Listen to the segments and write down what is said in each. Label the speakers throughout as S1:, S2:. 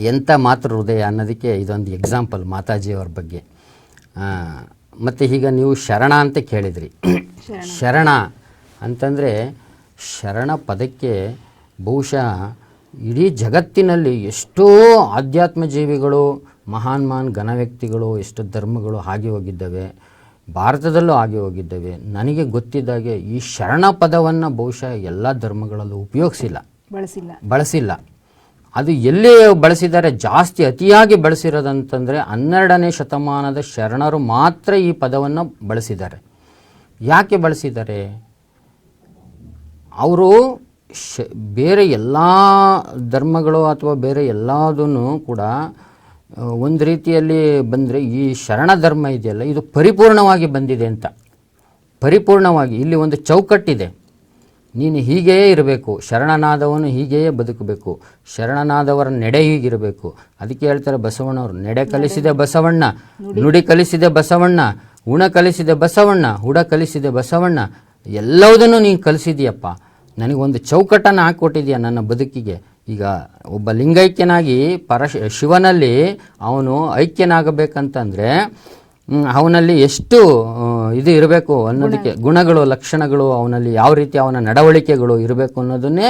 S1: ಎಂಥ ಮಾತೃ ಹೃದಯ ಅನ್ನೋದಕ್ಕೆ ಇದೊಂದು ಎಕ್ಸಾಂಪಲ್ ಮಾತಾಜಿಯವ್ರ ಬಗ್ಗೆ. ಮತ್ತು ಈಗ ನೀವು ಶರಣ ಅಂತ ಕೇಳಿದ್ರಿ. ಶರಣ. ಅಂತಂದರೆ ಶರಣ ಪದಕ್ಕೆ ಬಹುಶಃ ಇಡೀ ಜಗತ್ತಿನಲ್ಲಿ ಎಷ್ಟೋ ಆಧ್ಯಾತ್ಮ ಜೀವಿಗಳು ಮಹಾನ್ ಮಹಾನ್ ಘನ ವ್ಯಕ್ತಿಗಳು ಎಷ್ಟು ಧರ್ಮಗಳು ಆಗಿ ಹೋಗಿದ್ದಾವೆ ಭಾರತದಲ್ಲೂ ಆಗಿ ಹೋಗಿದ್ದಾವೆ. ನನಗೆ ಗೊತ್ತಿದ್ದಾಗೆ ಈ ಶರಣ ಪದವನ್ನು ಬಹುಶಃ ಎಲ್ಲ ಧರ್ಮಗಳಲ್ಲೂ ಉಪಯೋಗಿಸಿಲ್ಲ.
S2: ಬಳಸಿಲ್ಲ.
S1: ಬಳಸಿಲ್ಲ. ಅದು ಎಲ್ಲಿ ಬಳಸಿದ್ದಾರೆ? ಜಾಸ್ತಿ ಅತಿಯಾಗಿ ಬಳಸಿರೋದಂತಂದರೆ ಹನ್ನೆರಡನೇ ಶತಮಾನದ ಶರಣರು ಮಾತ್ರ ಈ ಪದವನ್ನು ಬಳಸಿದ್ದಾರೆ. ಯಾಕೆ ಬಳಸಿದ್ದಾರೆ? ಅವರು ಶ, ಬೇರೆ ಎಲ್ಲ ಧರ್ಮಗಳು ಅಥವಾ ಬೇರೆ ಎಲ್ಲದೂ ಕೂಡ ಒಂದು ರೀತಿಯಲ್ಲಿ ಬಂದರೆ ಈ ಶರಣ ಧರ್ಮ ಇದೆಯಲ್ಲ, ಇದು ಪರಿಪೂರ್ಣವಾಗಿ ಬಂದಿದೆ ಅಂತ. ಪರಿಪೂರ್ಣವಾಗಿ, ಇಲ್ಲಿ ಒಂದು ಚೌಕಟ್ಟಿದೆ. ನೀನು ಹೀಗೆಯೇ ಇರಬೇಕು. ಶರಣನಾದವನು ಹೀಗೆಯೇ ಬದುಕಬೇಕು. ಶರಣನಾದವರ ನೆಡೆ ಹೀಗಿರಬೇಕು. ಅದಕ್ಕೆ ಹೇಳ್ತಾರೆ ಬಸವಣ್ಣವರು ನೆಡೆ ಕಲಿಸಿದೆ ಬಸವಣ್ಣ ನುಡಿ. ಕಲಿಸಿದೆ ಬಸವಣ್ಣ ಉಣ ಕಲಿಸಿದೆ ಬಸವಣ್ಣ ಹುಡ ಕಲಿಸಿದೆ ಬಸವಣ್ಣ ಎಲ್ಲವುದನ್ನು ನೀನು ಕಲಿಸಿದೀಯಪ್ಪ ನನಗೊಂದು ಚೌಕಟ್ಟನ್ನು ಹಾಕ್ಕೊಟ್ಟಿದೆಯಾ ನನ್ನ ಬದುಕಿಗೆ. ಈಗ ಒಬ್ಬ ಲಿಂಗೈಕ್ಯನಾಗಿ ಪರಶ ಶಿವನಲ್ಲಿ ಅವನು ಐಕ್ಯನಾಗಬೇಕಂತಂದರೆ ಅವನಲ್ಲಿ ಎಷ್ಟು ಇದು ಇರಬೇಕು ಅನ್ನೋದಕ್ಕೆ ಗುಣಗಳು ಲಕ್ಷಣಗಳು ಅವನಲ್ಲಿ ಯಾವ ರೀತಿ ಅವನ ನಡವಳಿಕೆಗಳು ಇರಬೇಕು ಅನ್ನೋದನ್ನೇ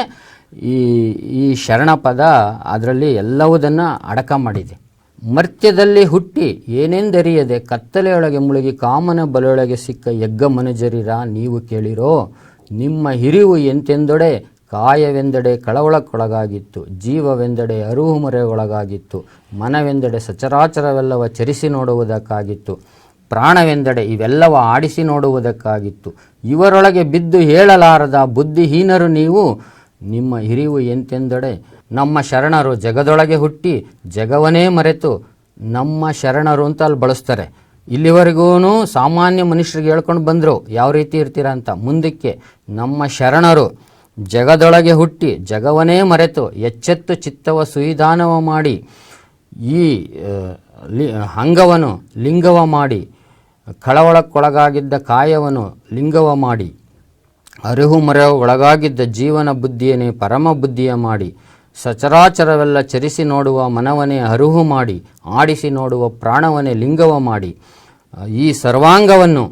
S1: ಈ ಈ ಶರಣ ಪದ ಅದರಲ್ಲಿ ಎಲ್ಲವುದನ್ನು ಅಡಕ ಮಾಡಿದೆ. ಮರ್ತ್ಯದಲ್ಲಿ ಹುಟ್ಟಿ ಏನೆಂದರಿಯದೆ ಕತ್ತಲೆಯೊಳಗೆ ಮುಳುಗಿ ಕಾಮನ ಬಲೆಯೊಳಗೆ ಸಿಕ್ಕ ಯಗ್ಗ ಮನುಜರಿರ ನೀವು ಕೇಳಿರೋ ನಿಮ್ಮ ಹಿರಿವು ಎಂತೆಂದೊಡೆ ಕಾಯವೆಂದೆಡೆ ಕಳವಳಕ್ಕೊಳಗಾಗಿತ್ತು, ಜೀವವೆಂದೆಡೆ ಅರುಹು ಮೊರೆಗೊಳಗಾಗಿತ್ತು ಮನವೆಂದೆಡೆ ಸಚರಾಚರವೆಲ್ಲವ ಚರಿಸಿ ನೋಡುವುದಕ್ಕಾಗಿತ್ತು, ಪ್ರಾಣವೆಂದೆಡೆ ಇವೆಲ್ಲವ ಆಡಿಸಿ ನೋಡುವುದಕ್ಕಾಗಿತ್ತು. ಇವರೊಳಗೆ ಬಿದ್ದು ಹೇಳಲಾರದ ಬುದ್ಧಿಹೀನರು ನೀವು, ನಿಮ್ಮ ಹಿರಿವು ಎಂತೆಂದೆಡೆ? ನಮ್ಮ ಶರಣರು ಜಗದೊಳಗೆ ಹುಟ್ಟಿ, ಜಗವನೇ ಮರೆತು, ನಮ್ಮ ಶರಣರು ಅಂತ ಅಲ್ಲಿ ಬಳಸ್ತಾರೆ. ಇಲ್ಲಿವರೆಗೂ ಸಾಮಾನ್ಯ ಮನುಷ್ಯರಿಗೆ ಹೇಳ್ಕೊಂಡು ಬಂದರು, ಯಾವ ರೀತಿ ಇರ್ತೀರಾ ಅಂತ. ಮುಂದಕ್ಕೆ ನಮ್ಮ ಶರಣರು ಜಗದೊಳಗೆ ಹುಟ್ಟಿ ಜಗವನೇ ಮರೆತು ಎಚ್ಚೆತ್ತು ಚಿತ್ತವ ಸುಯಿದಾನವ ಮಾಡಿ ಈ ಅಂಗವನು ಲಿಂಗವ ಮಾಡಿ, ಕಳವಳಕ್ಕೊಳಗಾಗಿದ್ದ ಕಾಯವನ್ನು ಲಿಂಗವ ಮಾಡಿ, ಅರಿಹು ಮರೆ ಒಳಗಾಗಿದ್ದ ಜೀವನ ಬುದ್ಧಿಯನೇ ಪರಮ ಬುದ್ಧಿಯ ಮಾಡಿ, ಸಚರಾಚರವೆಲ್ಲ ಚರಿಸಿ ನೋಡುವ ಮನವನೇ ಅರುಹು ಮಾಡಿ, ಆಡಿಸಿ ನೋಡುವ ಪ್ರಾಣವನೇ ಲಿಂಗವ ಮಾಡಿ ಈ ಸರ್ವಾಂಗವನ್ನು,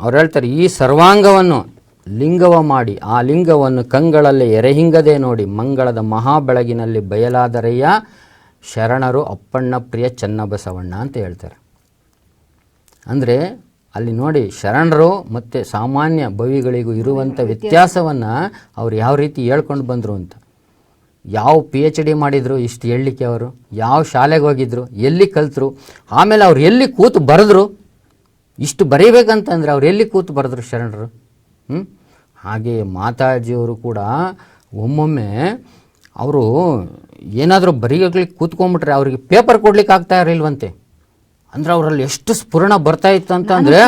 S1: ಅವ್ರು ಹೇಳ್ತಾರೆ ಈ ಸರ್ವಾಂಗವನ್ನು ಲಿಂಗವ ಮಾಡಿ, ಆ ಲಿಂಗವನ್ನು ಕಂಗಳಲ್ಲಿ ಎರೆಹಿಂಗದೆ ನೋಡಿ ಮಂಗಳದ ಮಹಾ ಬೆಳಗಿನಲ್ಲಿ ಬಯಲಾದರಯ್ಯ ಶರಣರು ಅಪ್ಪಣ್ಣ ಪ್ರಿಯ ಚನ್ನಬಸವಣ್ಣ ಅಂತ ಹೇಳ್ತಾರೆ. ಅಂದರೆ ಅಲ್ಲಿ ನೋಡಿ ಶರಣರು ಮತ್ತು ಸಾಮಾನ್ಯ ಭವಿಗಳಿಗೂ ಇರುವಂಥ ವ್ಯತ್ಯಾಸವನ್ನು ಅವ್ರು ಯಾವ ರೀತಿ ಹೇಳ್ಕೊಂಡು ಬಂದರು ಅಂತ. ಯಾವ ಪಿ ಎಚ್ ಡಿ ಮಾಡಿದರು ಇಷ್ಟು ಹೇಳಲಿಕ್ಕೆ ಅವರು, ಯಾವ ಶಾಲೆಗೆ ಹೋಗಿದ್ರು, ಎಲ್ಲಿ ಕಲ್ತರು, ಆಮೇಲೆ ಅವ್ರು ಎಲ್ಲಿ ಕೂತು ಬರೆದ್ರು, ಇಷ್ಟು ಬರೀಬೇಕಂತಂದರೆ ಅವ್ರು ಎಲ್ಲಿ ಕೂತು ಬರೆದ್ರು ಶರಣರು? ಹಾಗೆ ಮಾತಾಜಿಯವರು ಕೂಡ ಒಮ್ಮೊಮ್ಮೆ ಅವರು ಏನಾದರೂ ಬರೀಗ್ಲಿಕ್ಕೆ ಕೂತ್ಕೊಂಡ್ಬಿಟ್ರೆ ಅವರಿಗೆ ಪೇಪರ್ ಕೊಡ್ಲಿಕ್ಕೆ ಆಗ್ತಾ ಇರಲಿಲ್ವಂತೆ. ಅಂದ್ರೆ ಅವರಲ್ಲಿ ಎಷ್ಟು ಸ್ಫುರಣ ಬರ್ತಾ ಇತ್ತು ಅಂತ ಅಂದ್ರೆ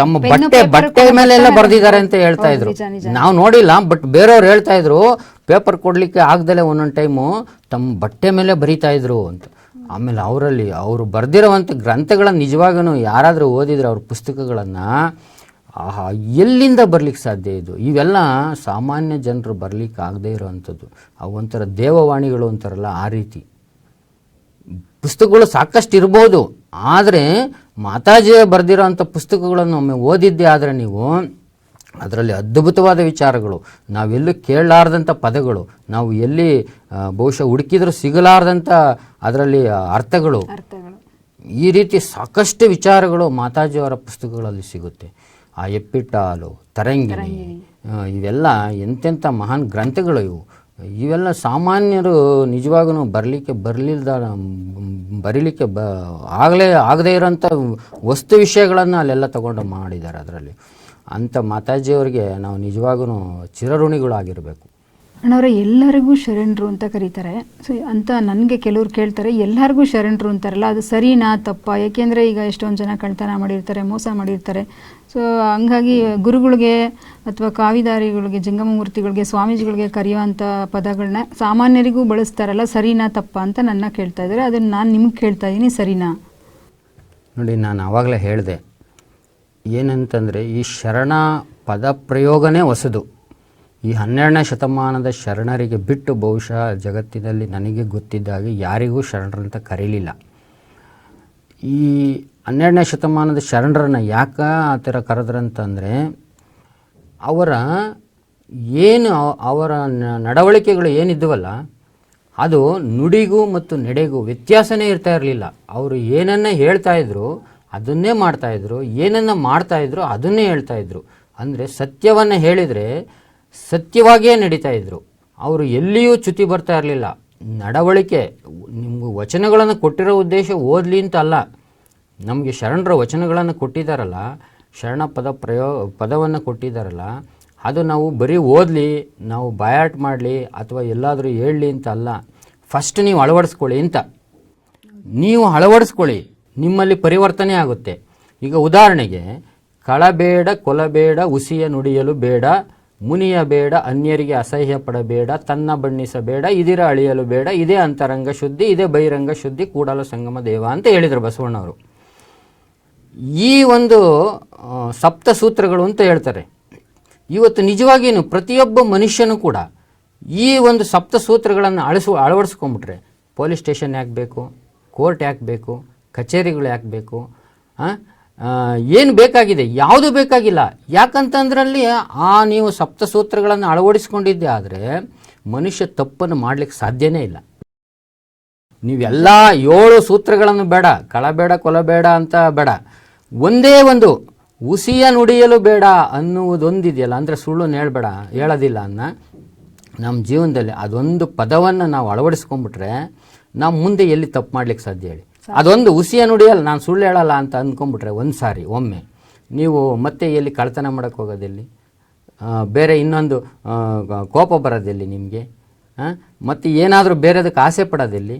S1: ತಮ್ಮ ಬಟ್ಟೆ ಬಟ್ಟೆ ಮೇಲೆ ಎಲ್ಲ ಬರ್ದಿದ್ದಾರೆ ಅಂತ ಹೇಳ್ತಾ ಇದ್ರು. ನಾವು ನೋಡಿಲ್ಲ ಬಟ್ ಬೇರೆಯವ್ರು ಹೇಳ್ತಾ ಇದ್ರು ಪೇಪರ್ ಕೊಡ್ಲಿಕ್ಕೆ ಆಗ್ದಲೆ ಒಂದೊಂದು ಟೈಮು ತಮ್ಮ ಬಟ್ಟೆ ಮೇಲೆ ಬರಿತಾ ಇದ್ರು ಅಂತ. ಆಮೇಲೆ ಅವರಲ್ಲಿ ಅವರು ಬರ್ದಿರೋವಂಥ ಗ್ರಂಥಗಳನ್ನ ನಿಜವಾಗೂ ಯಾರಾದರೂ ಓದಿದ್ರೆ ಅವ್ರ ಪುಸ್ತಕಗಳನ್ನು ಆಹಾ ಎಲ್ಲಿಂದ ಬರ್ಲಿಕ್ಕೆ ಸಾಧ್ಯ ಇದು? ಇವೆಲ್ಲ ಸಾಮಾನ್ಯ ಜನರು ಬರ್ಲಿಕ್ಕೆ ಆಗದೇ ಇರೋವಂಥದ್ದು. ಅವು ಒಂಥರ ದೇವವಾಣಿಗಳು ಅಂತಾರಲ್ಲ ಆ ರೀತಿ. ಪುಸ್ತಕಗಳು ಸಾಕಷ್ಟು ಇರ್ಬೋದು. ಆದರೆ ಮಾತಾಜಿ ಬರೆದಿರೋಂಥ ಪುಸ್ತಕಗಳನ್ನು ಒಮ್ಮೆ ಓದಿದ್ದೆ ಆದರೆ ನೀವು ಅದರಲ್ಲಿ ಅದ್ಭುತವಾದ ವಿಚಾರಗಳು. ನಾವೆಲ್ಲೂ ಕೇಳಲಾರ್ದಂಥ ಪದಗಳು. ನಾವು ಎಲ್ಲಿ ಬಹುಶಃ ಹುಡುಕಿದ್ರೂ ಸಿಗಲಾರ್ದಂಥ ಅದರಲ್ಲಿ ಅರ್ಥಗಳು.
S2: ಅರ್ಥಗಳು.
S1: ಈ ರೀತಿ ಸಾಕಷ್ಟು ವಿಚಾರಗಳು ಮಾತಾಜಿಯವರ ಪುಸ್ತಕಗಳಲ್ಲಿ ಸಿಗುತ್ತೆ. ಆ ಎಪ್ಪಿಟ್ಟಾಲು ತರಂಗಿಣಿ ಇವೆಲ್ಲ ಎಂತೆಂಥ ಮಹಾನ್ ಗ್ರಂಥಗಳು ಇವು. ಇವೆಲ್ಲ ಸಾಮಾನ್ಯರು ನಿಜವಾಗೂ ಬರಲಿಕ್ಕೆ ಬರಲಿಲ್ಲದ ಬರೀಲಿಕ್ಕೆ ಬ ಆಗಲೇ ಆಗದೇ ಇರೋಂಥ ವಸ್ತು ವಿಷಯಗಳನ್ನು ಅಲ್ಲೆಲ್ಲ ತಗೊಂಡು ಮಾಡಿದ್ದಾರೆ ಅದರಲ್ಲಿ. ಅಂಥ ಮಾತಾಜಿಯವರಿಗೆ ನಾವು ನಿಜವಾಗೂ ಚಿರಋಣಿಗಳಾಗಿರಬೇಕು.
S2: ಅಣ್ಣವರ ಎಲ್ಲರಿಗೂ ಶರಣರು ಅಂತ ಕರೀತಾರೆ. ಸೊ ಅಂತ ನನಗೆ ಕೆಲವ್ರು ಕೇಳ್ತಾರೆ ಎಲ್ಲರಿಗೂ ಶರಣರು ಅಂತಾರಲ್ಲ ಅದು ಸರಿನಾ ತಪ್ಪ? ಯಾಕೆಂದರೆ ಈಗ ಎಷ್ಟೊಂದು ಜನ ಕಳ್ತನ ಮಾಡಿರ್ತಾರೆ ಮೋಸ ಮಾಡಿರ್ತಾರೆ. ಸೊ ಹಂಗಾಗಿ ಗುರುಗಳಿಗೆ ಅಥವಾ ಕಾವಿದಾರಿಗಳಿಗೆ, ಜಂಗಮಮೂರ್ತಿಗಳಿಗೆ, ಸ್ವಾಮೀಜಿಗಳಿಗೆ ಕರೆಯುವಂಥ ಪದಗಳನ್ನ ಸಾಮಾನ್ಯರಿಗೂ ಬಳಸ್ತಾರಲ್ಲ, ಸರಿನಾ ತಪ್ಪ ಅಂತ ನನ್ನ ಕೇಳ್ತಾ ಇದ್ದಾರೆ. ಅದನ್ನು ನಾನು ನಿಮ್ಗೆ ಕೇಳ್ತಾ ಇದ್ದೀನಿ ಸರಿನಾ?
S1: ನೋಡಿ, ನಾನು ಆವಾಗಲೇ ಹೇಳಿದೆ, ಏನಂತಂದರೆ ಈ ಶರಣ ಪದ ಪ್ರಯೋಗನೇ ಹೊಸದು. ಈ ಹನ್ನೆರಡನೇ ಶತಮಾನದ ಶರಣರಿಗೆ ಬಿಟ್ಟು ಬಹುಶಃ ಜಗತ್ತಿನಲ್ಲಿ ನನಗೆ ಗೊತ್ತಿದ್ದ ಹಾಗೆ ಯಾರಿಗೂ ಶರಣರಂತ ಕರೀಲಿಲ್ಲ. ಈ ಹನ್ನೆರಡನೇ ಶತಮಾನದ ಶರಣರನ್ನು ಯಾಕೆ ಆ ಥರ ಕರೆದ್ರಂತಂದರೆ, ಅವರ ಏನು ಅವರ ನಡವಳಿಕೆಗಳು ಏನಿದ್ದವಲ್ಲ, ಅದು ನುಡಿಗೂ ಮತ್ತು ನಡೆಗೂ ವ್ಯತ್ಯಾಸನೇ ಇರ್ತಾ ಇರಲಿಲ್ಲ. ಅವರು ಏನನ್ನ ಹೇಳ್ತಾ ಇದ್ರು, ಅದನ್ನೇ ಮಾಡ್ತಾ ಇದ್ರು, ಏನನ್ನ ಮಾಡ್ತಾ ಇದ್ರು, ಅದನ್ನೇ ಹೇಳ್ತಾ ಇದ್ರು. ಅಂದರೆ ಸತ್ಯವನ್ನು ಹೇಳಿದರೆ ಸತ್ಯವಾಗಿಯೇ ನಡೀತಾ ಇದ್ರು. ಅವರು ಎಲ್ಲಿಯೂ ಚ್ಯುತಿ ಬರ್ತಾ ಇರಲಿಲ್ಲ. ನಡವಳಿಕೆ, ನಿಮ್ಗೆ ವಚನಗಳನ್ನು ಕೊಟ್ಟಿರೋ ಉದ್ದೇಶ ಓದಲಿ ಅಂತ ಅಲ್ಲ. ನಮಗೆ ಶರಣರ ವಚನಗಳನ್ನು ಕೊಟ್ಟಿದ್ದಾರಲ್ಲ, ಶರಣ ಪದ ಪ್ರಯೋ, ಪದವನ್ನು ಕೊಟ್ಟಿದ್ದಾರಲ್ಲ, ಅದು ನಾವು ಬರೀ ಓದಲಿ, ನಾವು ಬಾಯಾಟ್ ಮಾಡಲಿ ಅಥವಾ ಎಲ್ಲಾದರೂ ಹೇಳಲಿ ಅಂತ ಅಲ್ಲ. ಫಸ್ಟ್ ನೀವು ಅಳವಡಿಸ್ಕೊಳ್ಳಿ ಅಂತ. ನೀವು ಅಳವಡಿಸ್ಕೊಳ್ಳಿ, ನಿಮ್ಮಲ್ಲಿ ಪರಿವರ್ತನೆ ಆಗುತ್ತೆ. ಈಗ ಉದಾಹರಣೆಗೆ, ಕಳಬೇಡ, ಕೊಲಬೇಡ, ಉಸಿಯ ನುಡಿಯಲು ಬೇಡ, ಮುನಿಯ ಬೇಡ, ಅನ್ಯರಿಗೆ ಅಸಹ್ಯ ಪಡಬೇಡ, ತನ್ನ ಬಣ್ಣಿಸಬೇಡ, ಇದಿರ ಅಳಿಯಲು ಬೇಡ, ಇದೇ ಅಂತರಂಗ ಶುದ್ಧಿ, ಇದೇ ಬಹಿರಂಗ ಶುದ್ಧಿ, ಕೂಡಲ ಸಂಗಮ ದೇವ ಅಂತ ಹೇಳಿದರು ಬಸವಣ್ಣವರು. ಈ ಒಂದು ಸಪ್ತ ಸೂತ್ರಗಳು ಅಂತ ಹೇಳ್ತಾರೆ. ಇವತ್ತು ನಿಜವಾಗಿಯೂ ಪ್ರತಿಯೊಬ್ಬ ಮನುಷ್ಯನೂ ಕೂಡ ಈ ಒಂದು ಸಪ್ತ ಸೂತ್ರಗಳನ್ನು ಅಳಿಸು ಅಳವಡಿಸ್ಕೊಂಬಿಟ್ರೆ ಪೊಲೀಸ್ ಸ್ಟೇಷನ್ ಯಾಕೆ ಬೇಕು ಕೋರ್ಟ್ ಯಾಕೆ ಬೇಕು ಕಚೇರಿಗಳು ಯಾಕೆ ಬೇಕು ಏನು ಬೇಕಾಗಿದೆ, ಯಾವುದು ಬೇಕಾಗಿಲ್ಲ. ಯಾಕಂತಂದ್ರಲ್ಲಿ ಆ ನೀವು ಸಪ್ತ ಸೂತ್ರಗಳನ್ನು ಅಳವಡಿಸ್ಕೊಂಡಿದ್ದೆ ಆದರೆ ಮನುಷ್ಯ ತಪ್ಪನ್ನು ಮಾಡಲಿಕ್ಕೆ ಸಾಧ್ಯನೇ ಇಲ್ಲ. ನೀವೆಲ್ಲ ಏಳು ಸೂತ್ರಗಳನ್ನು ಬೇಡ ಕಳಬೇಡ ಕೊಲಬೇಡ ಅಂತ ಬೇಡ. ಒಂದೇ ಒಂದು, ಉಸಿಯ ನುಡಿಯಲು ಬೇಡ ಅನ್ನುವುದೊಂದಿದೆಯಲ್ಲ, ಅಂದರೆ ಸುಳ್ಳು ಹೇಳ್ಬೇಡ, ಹೇಳೋದಿಲ್ಲ ಅನ್ನ. ನಮ್ಮ ಜೀವನದಲ್ಲಿ ಅದೊಂದು ಪದವನ್ನು ನಾವು ಅಳವಡಿಸ್ಕೊಂಡ್ಬಿಟ್ರೆ ನಾವು ಮುಂದೆ ಎಲ್ಲಿ ತಪ್ಪು ಮಾಡ್ಲಿಕ್ಕೆ ಸಾಧ್ಯ ಹೇಳಿ. ಅದೊಂದು ಉಸಿಯ ನುಡಿಯಲ್ಲ, ನಾನು ಸುಳ್ಳು ಹೇಳಲ್ಲ ಅಂತ ಅಂದ್ಕೊಂಡ್ಬಿಟ್ರೆ ಒಂದು ಸಾರಿ ಒಮ್ಮೆ. ನೀವು ಮತ್ತೆ ಎಲ್ಲಿ ಕಳ್ತನ ಮಾಡೋಕ್ಕೆ ಹೋಗೋದೆಲ್ಲಿ? ಬೇರೆ ಇನ್ನೊಂದು ಕೋಪ ಬರೋದೆಲ್ಲಿ ನಿಮಗೆ? ಮತ್ತು ಏನಾದರೂ ಬೇರೆದಕ್ಕೆ ಆಸೆ ಪಡೋದೆಲ್ಲಿ?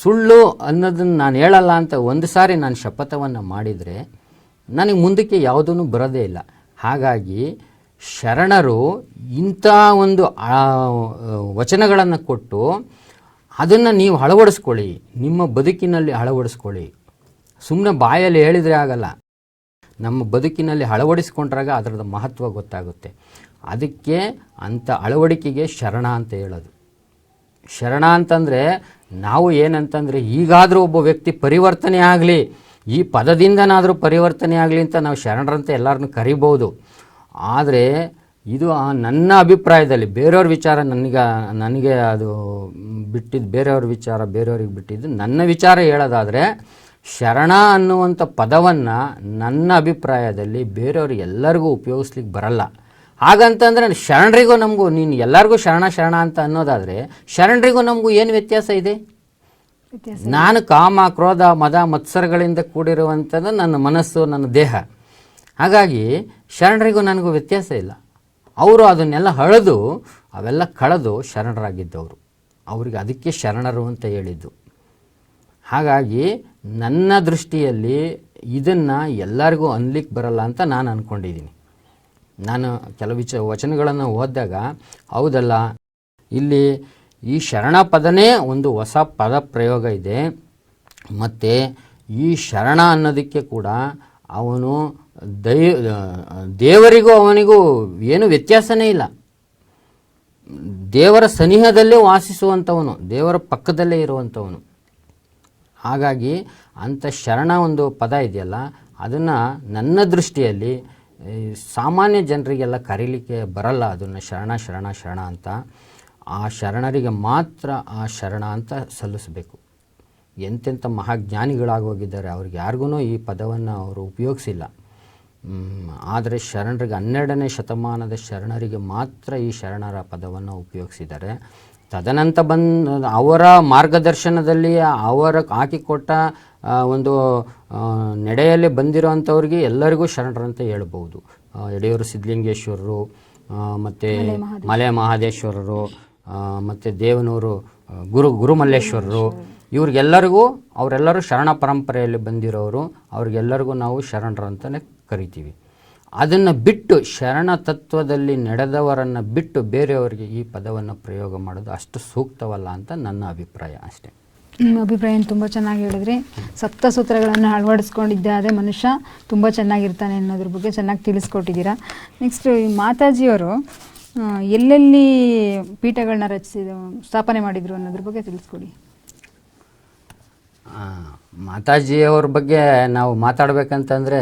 S1: ಸುಳ್ಳು ಅನ್ನೋದನ್ನು ನಾನು ಹೇಳಲ್ಲ ಅಂತ ಒಂದು ಸಾರಿ ನಾನು ಶಪಥವನ್ನು ಮಾಡಿದರೆ ನನಗೆ ಮುಂದಕ್ಕೆ ಯಾವುದೂ ಬರೋದೇ ಇಲ್ಲ. ಹಾಗಾಗಿ ಶರಣರು ಇಂಥ ಒಂದು ವಚನಗಳನ್ನು ಕೊಟ್ಟು ಅದನ್ನು ನೀವು ಅಳವಡಿಸ್ಕೊಳ್ಳಿ. ನಿಮ್ಮ ಬದುಕಿನಲ್ಲಿ ಅಳವಡಿಸ್ಕೊಳ್ಳಿ. ಸುಮ್ಮನೆ ಬಾಯಲ್ಲಿ ಹೇಳಿದರೆ ಆಗಲ್ಲ. ನಮ್ಮ ಬದುಕಿನಲ್ಲಿ ಅಳವಡಿಸ್ಕೊಂಡ್ರಾಗ ಅದರದ ಮಹತ್ವ ಗೊತ್ತಾಗುತ್ತೆ. ಅದಕ್ಕೆ ಅಂಥ ಅಳವಡಿಕೆಗೆ ಶರಣ ಅಂತ ಹೇಳೋದು. ಶರಣ ಅಂತಂದರೆ ನಾವು ಏನಂತಂದರೆ ಈಗಾದರೂ ಒಬ್ಬ ವ್ಯಕ್ತಿ ಪರಿವರ್ತನೆ ಆಗಲಿ, ಈ ಪದದಿಂದನಾದರೂ ಪರಿವರ್ತನೆ ಆಗಲಿ ಅಂತ ನಾವು ಶರಣರಂತ ಎಲ್ಲರನ್ನು ಕರಿಬೋದು ಆದರೆ ಇದು ನನ್ನ ಅಭಿಪ್ರಾಯದಲ್ಲಿ ಬೇರೆಯವ್ರ ವಿಚಾರ ನನಗೆ ನನಗೆ ಅದು ಬಿಟ್ಟಿದ್ದು ಬೇರೆಯವ್ರ ವಿಚಾರ, ಬೇರೆಯವ್ರಿಗೆ ಬಿಟ್ಟಿದ್ದು ನನ್ನ ವಿಚಾರ ಹೇಳೋದಾದರೆ ಶರಣ ಅನ್ನುವಂಥ ಪದವನ್ನು ನನ್ನ ಅಭಿಪ್ರಾಯದಲ್ಲಿ ಬೇರೆಯವ್ರಿಗೆ ಎಲ್ಲರಿಗೂ ಉಪಯೋಗಿಸ್ಲಿಕ್ಕೆ ಬರಲ್ಲ. ಹಾಗಂತಂದ್ರೆ ಶರಣರಿಗೂ ನಮಗೂ ನೀನು ಎಲ್ಲರಿಗೂ ಶರಣ ಶರಣ ಅಂತ ಅನ್ನೋದಾದರೆ ಶರಣರಿಗೂ ನಮಗೂ ಏನು ವ್ಯತ್ಯಾಸ ಇದೆ? ನಾನು ಕಾಮ ಕ್ರೋಧ ಮದ ಮತ್ಸರಗಳಿಂದ ಕೂಡಿರುವಂಥದ್ದು ನನ್ನ ಮನಸ್ಸು ನನ್ನ ದೇಹ. ಹಾಗಾಗಿ ಶರಣರಿಗೂ ನನಗೂ ವ್ಯತ್ಯಾಸ ಇಲ್ಲ. ಅವರು ಅದನ್ನೆಲ್ಲ ಹಳೆದು ಅವೆಲ್ಲ ಕಳೆದು ಶರಣರಾಗಿದ್ದವರು. ಅವರಿಗೆ ಅದಕ್ಕೆ ಶರಣರು ಅಂತ ಹೇಳಿದ್ದು. ಹಾಗಾಗಿ ನನ್ನ ದೃಷ್ಟಿಯಲ್ಲಿ ಇದನ್ನು ಎಲ್ಲರಿಗೂ ಅನ್ಲಿಕ್ಕೆ ಬರಲ್ಲ ಅಂತ ನಾನು ಅಂದ್ಕೊಂಡಿದ್ದೀನಿ ನಾನು ಕೆಲವು ವಿಚ ವಚನಗಳನ್ನು ಓದಿದಾಗ, ಹೌದಲ್ಲ, ಇಲ್ಲಿ ಈ ಶರಣ ಪದನೇ ಒಂದು ಹೊಸ ಪದ ಪ್ರಯೋಗ ಇದೆ. ಮತ್ತು ಈ ಶರಣ ಅನ್ನೋದಕ್ಕೆ ಕೂಡ ಅವನು ದೈ, ದೇವರಿಗೂ ಅವನಿಗೂ ಏನು ವ್ಯತ್ಯಾಸನೇ ಇಲ್ಲ. ದೇವರ ಸನಿಹದಲ್ಲೇ ವಾಸಿಸುವಂಥವನು, ದೇವರ ಪಕ್ಕದಲ್ಲೇ ಇರುವಂಥವನು. ಹಾಗಾಗಿ ಅಂಥ ಶರಣ ಒಂದು ಪದ ಇದೆಯಲ್ಲ, ಅದನ್ನು ನನ್ನ ದೃಷ್ಟಿಯಲ್ಲಿ ಸಾಮಾನ್ಯ ಜನರಿಗೆಲ್ಲ ಕರೀಲಿಕ್ಕೆ ಬರಲ್ಲ, ಅದನ್ನು ಶರಣ ಶರಣ ಶರಣ ಅಂತ. ಆ ಶರಣರಿಗೆ ಮಾತ್ರ ಆ ಶರಣ ಅಂತ ಸಲ್ಲಿಸಬೇಕು. ಎಂತೆಂಥ ಮಹಾಜ್ಞಾನಿಗಳಾಗೋಗಿದ್ದಾರೆ, ಅವ್ರಿಗೆ ಯಾರಿಗೂ ಈ ಪದವನ್ನು ಅವರು ಉಪಯೋಗಿಸಿಲ್ಲ. ಆದರೆ ಶರಣರಿಗೆ, ಹನ್ನೆರಡನೇ ಶತಮಾನದ ಶರಣರಿಗೆ ಮಾತ್ರ ಈ ಶರಣರ ಪದವನ್ನು ಉಪಯೋಗಿಸಿದ್ದಾರೆ. ತದನಂತ ಬಂದು ಅವರ ಮಾರ್ಗದರ್ಶನದಲ್ಲಿ ಅವರ ಹಾಕಿಕೊಟ್ಟ ಒಂದು ನೆಡೆಯಲ್ಲಿ ಬಂದಿರೋವಂಥವ್ರಿಗೆ ಎಲ್ಲರಿಗೂ ಶರಣರಂತ ಹೇಳ್ಬೋದು. ಎಡೆಯೂರು ಯಡಿಯೂರು ಸಿದ್ಧಲಿಂಗೇಶ್ವರರು ಮತ್ತು ಮಲೆ ಮಹಾದೇಶ್ವರರು. ಮತ್ತು ದೇವನೂರು ಗುರು ಗುರುಮಲ್ಲೇಶ್ವರರು. ಇವ್ರಿಗೆಲ್ಲರಿಗೂ ಅವರೆಲ್ಲರೂ ಶರಣ ಪರಂಪರೆಯಲ್ಲಿ ಬಂದಿರೋರು ಅವ್ರಿಗೆಲ್ಲರಿಗೂ ನಾವು ಶರಣರು ಅಂತಲೇ ಕರಿತೀವಿ. ಅದನ್ನು ಬಿಟ್ಟು ಶರಣ ತತ್ವದಲ್ಲಿ ನಡೆದವರನ್ನು ಬಿಟ್ಟು ಬೇರೆಯವರಿಗೆ ಈ ಪದವನ್ನು ಪ್ರಯೋಗ ಮಾಡೋದು ಅಷ್ಟು ಸೂಕ್ತವಲ್ಲ ಅಂತ ನನ್ನ ಅಭಿಪ್ರಾಯ ಅಷ್ಟೇ.
S2: ನಿಮ್ಮ ಅಭಿಪ್ರಾಯ ತುಂಬ ಚೆನ್ನಾಗಿ ಹೇಳಿದ್ರಿ. ಸಪ್ತ ಸೂತ್ರಗಳನ್ನು ಅಳವಡಿಸ್ಕೊಂಡಿದ್ದೆ ಅದೇ ಮನುಷ್ಯ ತುಂಬ ಚೆನ್ನಾಗಿರ್ತಾನೆ ಅನ್ನೋದ್ರ ಬಗ್ಗೆ ಚೆನ್ನಾಗಿ ತಿಳಿಸ್ಕೊಟ್ಟಿದ್ದೀರಾ. ನೆಕ್ಸ್ಟ್ ಈ ಮಾತಾಜಿಯವರು ಎಲ್ಲೆಲ್ಲಿ ಪೀಠಗಳನ್ನ ರಚಿಸಿದ, ಸ್ಥಾಪನೆ ಮಾಡಿದರು ಅನ್ನೋದ್ರ ಬಗ್ಗೆ ತಿಳಿಸ್ಕೊಡಿ.
S1: ಮಾತಾಜಿಯವ್ರ ಬಗ್ಗೆ ನಾವು ಮಾತಾಡಬೇಕಂತಂದರೆ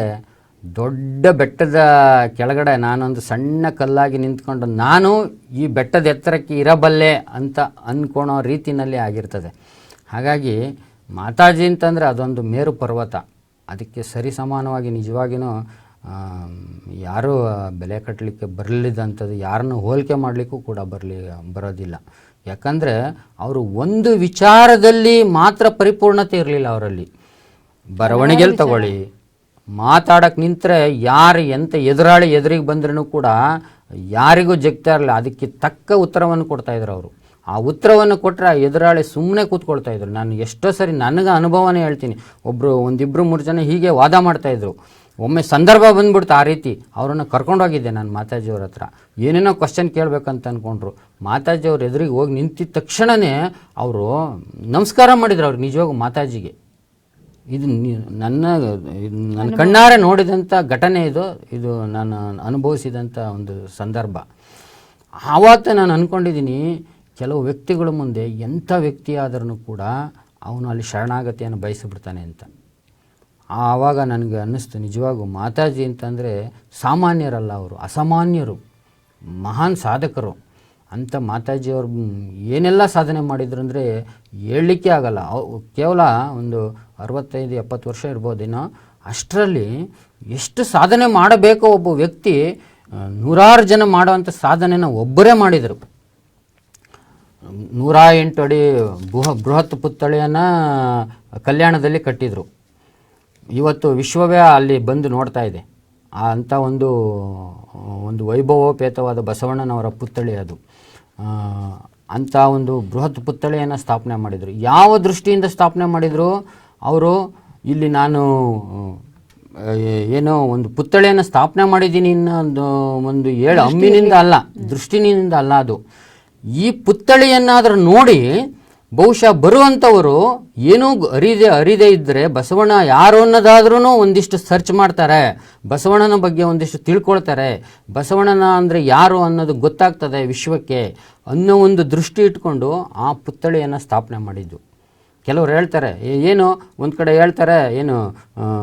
S1: ದೊಡ್ಡ ಬೆಟ್ಟದ ಕೆಳಗಡೆ ನಾನೊಂದು ಸಣ್ಣ ಕಲ್ಲಾಗಿ ನಿಂತ್ಕೊಂಡು ನಾನು ಈ ಬೆಟ್ಟದ ಎತ್ತರಕ್ಕೆ ಇರಬಲ್ಲೆ ಅಂತ ಅನ್ಕೊಳೋ ರೀತಿನಲ್ಲಿ ಆಗಿರ್ತದೆ. ಹಾಗಾಗಿ ಮಾತಾಜಿ ಅಂತಂದರೆ ಅದೊಂದು ಮೇರು ಪರ್ವತ. ಅದಕ್ಕೆ ಸರಿ ಸಮಾನವಾಗಿ ನಿಜವಾಗಿಯೂ ಯಾರೂ ಬೆಲೆ ಕಟ್ಟಲಿಕ್ಕೆ ಬರಲಿದಂಥದ್ದು ಯಾರನ್ನು ಹೋಲಿಕೆ ಮಾಡಲಿಕ್ಕೂ ಕೂಡ ಬರಲಿ ಬರೋದಿಲ್ಲ. ಯಾಕಂದರೆ ಅವರು ಒಂದು ವಿಚಾರದಲ್ಲಿ ಮಾತ್ರ ಪರಿಪೂರ್ಣತೆ ಇರಲಿಲ್ಲ ಅವರಲ್ಲಿ. ಬರವಣಿಗೆಯಲ್ಲಿ ತಗೊಳ್ಳಿ. ಮಾತಾಡಕ್ಕೆ ನಿಂತರೆ ಯಾರು ಎಂಥ ಎದುರಾಳಿ ಎದುರಿಗೆ ಬಂದ್ರೂ ಕೂಡ ಯಾರಿಗೂ ಜಗ್ತಾ ಇರಲಿಲ್ಲ. ಅದಕ್ಕೆ ತಕ್ಕ ಉತ್ತರವನ್ನು ಕೊಡ್ತಾ ಇದ್ರು ಅವರು. ಆ ಉತ್ತರವನ್ನು ಕೊಟ್ಟರೆ ಆ ಎದುರಾಳಿ ಸುಮ್ಮನೆ ಕೂತ್ಕೊಳ್ತಾ ಇದ್ರು. ನಾನು ಎಷ್ಟೋ ಸರಿ ನನಗೆ ಅನುಭವನೇ ಹೇಳ್ತೀನಿ. ಒಬ್ಬರು ಒಂದಿಬ್ಬರು ಮೂರು ಜನ ಹೀಗೆ ವಾದ ಮಾಡ್ತಾ ಇದ್ರು. ಒಮ್ಮೆ ಸಂದರ್ಭ ಬಂದ್ಬಿಡ್ತು ಆ ರೀತಿ. ಅವರನ್ನು ಕರ್ಕೊಂಡೋಗಿದ್ದೆ ನಾನು ಮಾತಾಜಿಯವ್ರ ಹತ್ರ. ಏನೇನೋ ಕ್ವಶನ್ ಕೇಳಬೇಕಂತ ಅಂದ್ಕೊಂಡ್ರು ಮಾತಾಜಿಯವ್ರ ಎದುರಿಗೆ ಹೋಗಿ ನಿಂತಿದ್ದ ತಕ್ಷಣವೇ ಅವರು ನಮಸ್ಕಾರ ಮಾಡಿದ್ರು ಅವ್ರು ನಿಜವಾಗೂ ಮಾತಾಜಿಗೆ. ಇದು ನನ್ನ ನನ್ನ ಕಣ್ಣಾರೆ ನೋಡಿದಂಥ ಘಟನೆ ಇದು. ಇದು ನಾನು ಅನುಭವಿಸಿದಂಥ ಒಂದು ಸಂದರ್ಭ. ಆವತ್ತು ನಾನು ಅಂದ್ಕೊಂಡಿದ್ದೀನಿ ಕೆಲವು ವ್ಯಕ್ತಿಗಳ ಮುಂದೆ ಎಂಥ ವ್ಯಕ್ತಿಯಾದರೂ ಕೂಡ ಅವನು ಅಲ್ಲಿ ಶರಣಾಗತಿಯನ್ನು ಬಯಸಿಬಿಡ್ತಾನೆ ಅಂತ. ಆವಾಗ ನನಗೆ ಅನ್ನಿಸ್ತು, ನಿಜವಾಗೂ ಮಾತಾಜಿ ಅಂತಂದರೆ ಸಾಮಾನ್ಯರಲ್ಲ ಅವರು, ಅಸಾಮಾನ್ಯರು, ಮಹಾನ್ ಸಾಧಕರು. ಅಂಥ ಮಾತಾಜಿಯವರು ಏನೆಲ್ಲ ಸಾಧನೆ ಮಾಡಿದ್ರು ಅಂದರೆ ಹೇಳಲಿಕ್ಕೆ ಆಗಲ್ಲ. ಕೇವಲ ಒಂದು ಅರವತ್ತೈದು, ಎಪ್ಪತ್ತು ವರ್ಷ ಇರ್ಬೋದೇನೋ ಅಷ್ಟರಲ್ಲಿ ಎಷ್ಟು ಸಾಧನೆ ಮಾಡಬೇಕೋ ಒಬ್ಬ ವ್ಯಕ್ತಿ, ನೂರಾರು ಜನ ಮಾಡುವಂಥ ಸಾಧನೆನ ಒಬ್ಬರೇ ಮಾಡಿದರು. ನೂರ ಎಂಟು ಅಡಿ ಬೃಹ ಬೃಹತ್ ಪುತ್ಥಳಿಯನ್ನು ಕಲ್ಯಾಣದಲ್ಲಿ ಕಟ್ಟಿದರು. ಇವತ್ತು ವಿಶ್ವವೇ ಅಲ್ಲಿ ಬಂದು ನೋಡ್ತಾ ಇದೆ. ಅಂಥ ಒಂದು ಒಂದು ವೈಭವೋಪೇತವಾದ ಬಸವಣ್ಣನವರ ಪುತ್ಥಳಿ ಅದು. ಅಂಥ ಒಂದು ಬೃಹತ್ ಪುತ್ಥಳಿಯನ್ನು ಸ್ಥಾಪನೆ ಮಾಡಿದರು. ಯಾವ ದೃಷ್ಟಿಯಿಂದ ಸ್ಥಾಪನೆ ಮಾಡಿದರು? ಅವರು ಇಲ್ಲಿ ನಾನು ಏನೋ ಒಂದು ಪುತ್ಥಳಿಯನ್ನು ಸ್ಥಾಪನೆ ಮಾಡಿದ್ದೀನಿ ಅನ್ನೋ ಒಂದು ಒಂದು ಏಳು ಅಮ್ಮಿನಿಂದ ಅಲ್ಲ ದೃಷ್ಟಿನಿಂದ ಅಲ್ಲ ಅದು. ಈ ಪುತ್ಥಳಿಯನ್ನಾದರೂ ನೋಡಿ ಬಹುಶಃ ಬರುವಂಥವರು ಏನೂ ಅರಿದೆ ಅರಿದೆ ಇದ್ದರೆ ಬಸವಣ್ಣ ಯಾರು ಅನ್ನೋದಾದ್ರೂ ಒಂದಿಷ್ಟು ಸರ್ಚ್ ಮಾಡ್ತಾರೆ. ಬಸವಣ್ಣನ ಬಗ್ಗೆ ಒಂದಿಷ್ಟು ತಿಳ್ಕೊಳ್ತಾರೆ. ಬಸವಣ್ಣನ ಅಂದರೆ ಯಾರು ಅನ್ನೋದು ಗೊತ್ತಾಗ್ತದೆ ವಿಶ್ವಕ್ಕೆ ಅನ್ನೋ ಒಂದು ದೃಷ್ಟಿ ಇಟ್ಕೊಂಡು ಆ ಪುತ್ಥಳಿಯನ್ನು ಸ್ಥಾಪನೆ ಮಾಡಿದ್ದು. ಕೆಲವ್ರು ಹೇಳ್ತಾರೆ ಏನು? ಒಂದು ಕಡೆ ಹೇಳ್ತಾರೆ, ಏನು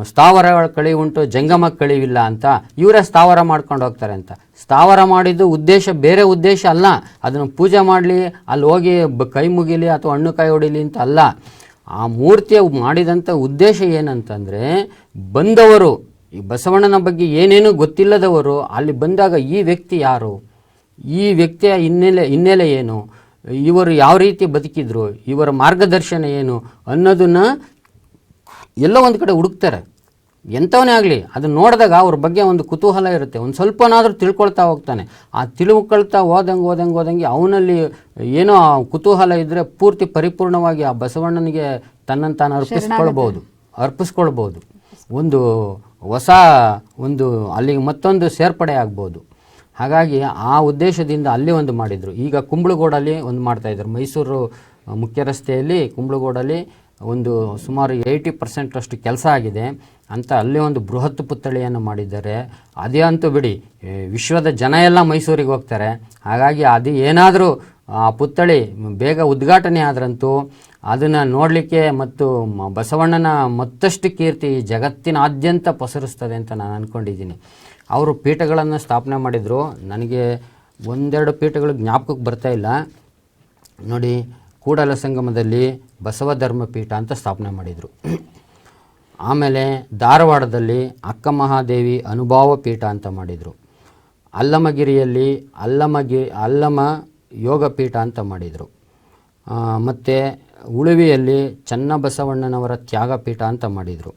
S1: ಸ್ಥಾವರ ಕಳಿ ಉಂಟು ಜಂಗಮ ಕಳಿವಿಲ್ಲ ಅಂತ. ಇವರೇ ಸ್ಥಾವರ ಮಾಡ್ಕೊಂಡು ಹೋಗ್ತಾರೆ ಅಂತ. ಸ್ಥಾವರ ಮಾಡಿದ್ದು ಉದ್ದೇಶ, ಬೇರೆ ಉದ್ದೇಶ ಅಲ್ಲ. ಅದನ್ನು ಪೂಜೆ ಮಾಡಲಿ, ಅಲ್ಲಿ ಹೋಗಿ ಕೈ ಮುಗಿಲಿ ಅಥವಾ ಹಣ್ಣು ಕೈ ಹೊಡಿಲಿ ಅಂತ ಅಲ್ಲ. ಆ ಮೂರ್ತಿಯ ಮಾಡಿದಂಥ ಉದ್ದೇಶ ಏನಂತಂದರೆ, ಬಂದವರು, ಈ ಬಸವಣ್ಣನ ಬಗ್ಗೆ ಏನೇನೂ ಗೊತ್ತಿಲ್ಲದವರು, ಅಲ್ಲಿ ಬಂದಾಗ ಈ ವ್ಯಕ್ತಿ ಯಾರು? ಈ ವ್ಯಕ್ತಿಯ ಹಿನ್ನೆಲೆ ಹಿನ್ನೆಲೆ ಏನು? ಇವರು ಯಾವ ರೀತಿ ಬದುಕಿದ್ರು ಇವರ ಮಾರ್ಗದರ್ಶನ ಏನು ಅನ್ನೋದನ್ನು ಎಲ್ಲೋ ಒಂದು ಕಡೆ ಹುಡುಕ್ತಾರೆ. ಎಂಥವನೇ ಆಗಲಿ ಅದನ್ನ ನೋಡಿದಾಗ ಅವ್ರ ಬಗ್ಗೆ ಒಂದು ಕುತೂಹಲ ಇರುತ್ತೆ. ಒಂದು ಸ್ವಲ್ಪನಾದರೂ ತಿಳ್ಕೊಳ್ತಾ ಹೋಗ್ತಾನೆ. ಆ ತಿಳ್ಕೊಳ್ತಾ ಹೋದಂಗೆ ಹೋದಂಗೆ ಹೋದಂಗೆ ಅವನಲ್ಲಿ ಏನೋ ಆ ಕುತೂಹಲ ಇದ್ದರೆ ಪೂರ್ತಿ ಪರಿಪೂರ್ಣವಾಗಿ ಆ ಬಸವಣ್ಣನಿಗೆ ತನ್ನನ್ನು ತಾನು ಅರ್ಪಿಸ್ಕೊಳ್ಬೋದು ಅರ್ಪಿಸ್ಕೊಳ್ಬೋದು. ಒಂದು ಹೊಸ ಒಂದು ಅಲ್ಲಿಗೆ ಮತ್ತೊಂದು ಸೇರ್ಪಡೆ ಆಗ್ಬೋದು. ಹಾಗಾಗಿ ಆ ಉದ್ದೇಶದಿಂದ ಅಲ್ಲಿ ಒಂದು ಮಾಡಿದರು. ಈಗ ಕುಂಬಳಗೋಡಲ್ಲಿ ಒಂದು ಮಾಡ್ತಾಯಿದ್ರು ಮೈಸೂರು ಆ, ಮುಖ್ಯ ರಸ್ತೆಯಲ್ಲಿ ಕುಂಬಳಗೋಡಲ್ಲಿ ಒಂದು ಸುಮಾರು ಏಯ್ಟಿ ಪರ್ಸೆಂಟಷ್ಟು ಕೆಲಸ ಆಗಿದೆ ಅಂತ ಅಲ್ಲಿ ಒಂದು ಬೃಹತ್ ಪುತ್ಥಳಿಯನ್ನು ಮಾಡಿದ್ದಾರೆ. ಅದೇ ಅಂತೂ ಬಿಡಿ ವಿಶ್ವದ ಜನ ಎಲ್ಲ ಮೈಸೂರಿಗೆ ಹೋಗ್ತಾರೆ. ಹಾಗಾಗಿ ಅದು ಏನಾದರೂ ಆ ಪುತ್ಥಳಿ ಬೇಗ ಉದ್ಘಾಟನೆ ಆದ್ರಂತೂ ಅದನ್ನು ನೋಡಲಿಕ್ಕೆ ಮತ್ತು ಬಸವಣ್ಣನ ಮತ್ತಷ್ಟು ಕೀರ್ತಿ ಜಗತ್ತಿನಾದ್ಯಂತ ಪಸರಿಸ್ತದೆ ಅಂತ ನಾನು ಅಂದ್ಕೊಂಡಿದ್ದೀನಿ ಅವರು ಪೀಠಗಳನ್ನು ಸ್ಥಾಪನೆ ಮಾಡಿದರು. ನನಗೆ ಒಂದೆರಡು ಪೀಠಗಳು ಜ್ಞಾಪಕಕ್ಕೆ ಬರ್ತಾ ಇಲ್ಲ. ನೋಡಿ, ಕೂಡಲ ಸಂಗಮದಲ್ಲಿ ಬಸವ ಧರ್ಮ ಪೀಠ ಅಂತ ಸ್ಥಾಪನೆ ಮಾಡಿದರು. ಆಮೇಲೆ ಧಾರವಾಡದಲ್ಲಿ ಅಕ್ಕ ಮಹಾದೇವಿ ಅನುಭಾವ ಪೀಠ ಅಂತ ಮಾಡಿದರು. ಅಲ್ಲಮಗಿರಿಯಲ್ಲಿ ಅಲ್ಲಮಗಿ, ಅಲ್ಲಮ ಯೋಗ ಪೀಠ ಅಂತ ಮಾಡಿದರು. ಮತ್ತು ಉಳುವಿಯಲ್ಲಿ ಚನ್ನಬಸವಣ್ಣನವರ ತ್ಯಾಗಪೀಠ ಅಂತ ಮಾಡಿದರು.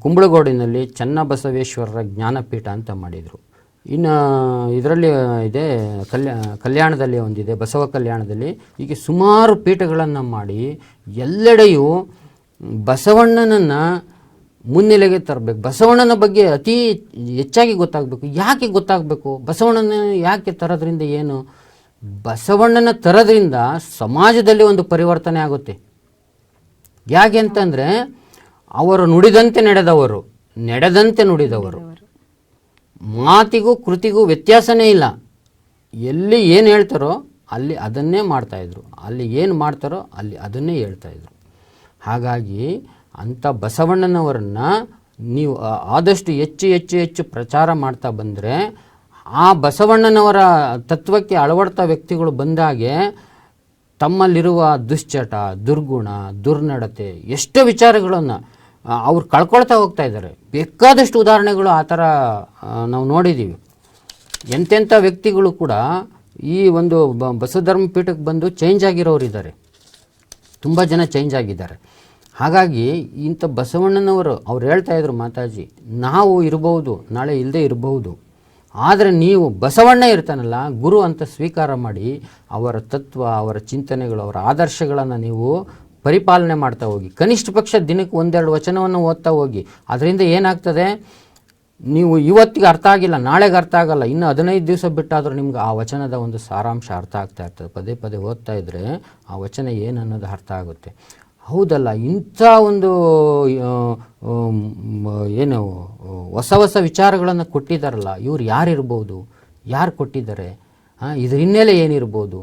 S1: ಕುಂಬಳಗೋಡಿನಲ್ಲಿ ಚನ್ನಬಸವೇಶ್ವರರ ಜ್ಞಾನಪೀಠ ಅಂತ ಮಾಡಿದರು. ಇನ್ನು ಇದರಲ್ಲಿ ಇದೆ, ಕಲ್ಯಾ, ಕಲ್ಯಾಣದಲ್ಲಿ ಒಂದಿದೆ, ಬಸವ ಕಲ್ಯಾಣದಲ್ಲಿ. ಹೀಗೆ ಸುಮಾರು ಪೀಠಗಳನ್ನು ಮಾಡಿ ಎಲ್ಲೆಡೆಯೂ ಬಸವಣ್ಣನನ್ನು ಮುನ್ನೆಲೆಗೆ ತರಬೇಕು. ಬಸವಣ್ಣನ ಬಗ್ಗೆ ಅತಿ ಹೆಚ್ಚಾಗಿ ಗೊತ್ತಾಗಬೇಕು. ಯಾಕೆ ಗೊತ್ತಾಗಬೇಕು? ಬಸವಣ್ಣನ ಯಾಕೆ ತರೋದ್ರಿಂದ ಏನು? ಬಸವಣ್ಣನ ತರೋದ್ರಿಂದ ಸಮಾಜದಲ್ಲಿ ಒಂದು ಪರಿವರ್ತನೆ ಆಗುತ್ತೆ. ಯಾಕೆ ಅಂತಂದರೆ ಅವರು ನುಡಿದಂತೆ ನಡೆದವರು, ನಡೆದಂತೆ ನುಡಿದವರು. ಮಾತಿಗೂ ಕೃತಿಗೂ ವ್ಯತ್ಯಾಸನೇ ಇಲ್ಲ. ಎಲ್ಲಿ ಏನು ಹೇಳ್ತಾರೋ ಅಲ್ಲಿ ಅದನ್ನೇ ಮಾಡ್ತಾಯಿದ್ರು ಅಲ್ಲಿ ಏನು ಮಾಡ್ತಾರೋ ಅಲ್ಲಿ ಅದನ್ನೇ ಹೇಳ್ತಾಯಿದ್ರು ಹಾಗಾಗಿ ಅಂಥ ಬಸವಣ್ಣನವರನ್ನು ನೀವು ಆದಷ್ಟು ಹೆಚ್ಚು ಹೆಚ್ಚು ಹೆಚ್ಚು ಪ್ರಚಾರ ಮಾಡ್ತಾ ಬಂದರೆ, ಆ ಬಸವಣ್ಣನವರ ತತ್ವಕ್ಕೆ ಅಳವಡ್ತಾ ವ್ಯಕ್ತಿಗಳು ಬಂದಾಗೆ ತಮ್ಮಲ್ಲಿರುವ ದುಶ್ಚಟ, ದುರ್ಗುಣ, ದುರ್ನಡತೆ, ಎಷ್ಟೋ ವಿಚಾರಗಳನ್ನು ಅವ್ರು ಕಳ್ಕೊಳ್ತಾ ಹೋಗ್ತಾ ಇದ್ದಾರೆ. ಬೇಕಾದಷ್ಟು ಉದಾಹರಣೆಗಳು ಆ ಥರ ನಾವು ನೋಡಿದ್ದೀವಿ ಎಂತೆಂಥ ವ್ಯಕ್ತಿಗಳು ಕೂಡ ಈ ಒಂದು ಬ ಬಸವಧರ್ಮ ಪೀಠಕ್ಕೆ ಬಂದು ಚೇಂಜ್ ಆಗಿರೋರು ಇದ್ದಾರೆ. ತುಂಬ ಜನ ಚೇಂಜ್ ಆಗಿದ್ದಾರೆ. ಹಾಗಾಗಿ ಇಂಥ ಬಸವಣ್ಣನವರು, ಅವ್ರು ಹೇಳ್ತಾ ಇದ್ರು ಮಾತಾಜಿ, ನಾವು ಇರಬಹುದು ನಾಳೆ ಇಲ್ಲದೆ ಇರಬಹುದು ಆದರೆ ನೀವು ಬಸವಣ್ಣ ಇರ್ತಾನಲ್ಲ, ಗುರು ಅಂತ ಸ್ವೀಕಾರ ಮಾಡಿ ಅವರ ತತ್ವ, ಅವರ ಚಿಂತನೆಗಳು, ಅವರ ಆದರ್ಶಗಳನ್ನು ನೀವು ಪರಿಪಾಲನೆ ಮಾಡ್ತಾ ಹೋಗಿ. ಕನಿಷ್ಠ ಪಕ್ಷ ದಿನಕ್ಕೆ ಒಂದೆರಡು ವಚನವನ್ನು ಓದ್ತಾ ಹೋಗಿ. ಅದರಿಂದ ಏನಾಗ್ತದೆ? ನೀವು ಇವತ್ತಿಗೆ ಅರ್ಥ ಆಗಿಲ್ಲ, ನಾಳೆಗೆ ಅರ್ಥ ಆಗಲ್ಲ, ಇನ್ನು ಹದಿನೈದು ದಿವಸ ಬಿಟ್ಟಾದರೂ ನಿಮ್ಗೆ ಆ ವಚನದ ಒಂದು ಸಾರಾಂಶ ಅರ್ಥ ಆಗ್ತಾ ಇರ್ತದೆ. ಪದೇ ಪದೇ ಓದ್ತಾ ಇದ್ದರೆ ಆ ವಚನ ಏನು ಅನ್ನೋದು ಅರ್ಥ ಆಗುತ್ತೆ. ಹೌದಲ್ಲ, ಇಂಥ ಒಂದು ಏನು, ಹೊಸ ಹೊಸ ವಿಚಾರಗಳನ್ನು ಕೊಟ್ಟಿದ್ದಾರಲ್ಲ, ಇವ್ರು ಯಾರಿರ್ಬೋದು? ಯಾರು ಕೊಟ್ಟಿದ್ದಾರೆ? ಇದರ ಹಿನ್ನೆಲೆ ಏನಿರ್ಬೋದು?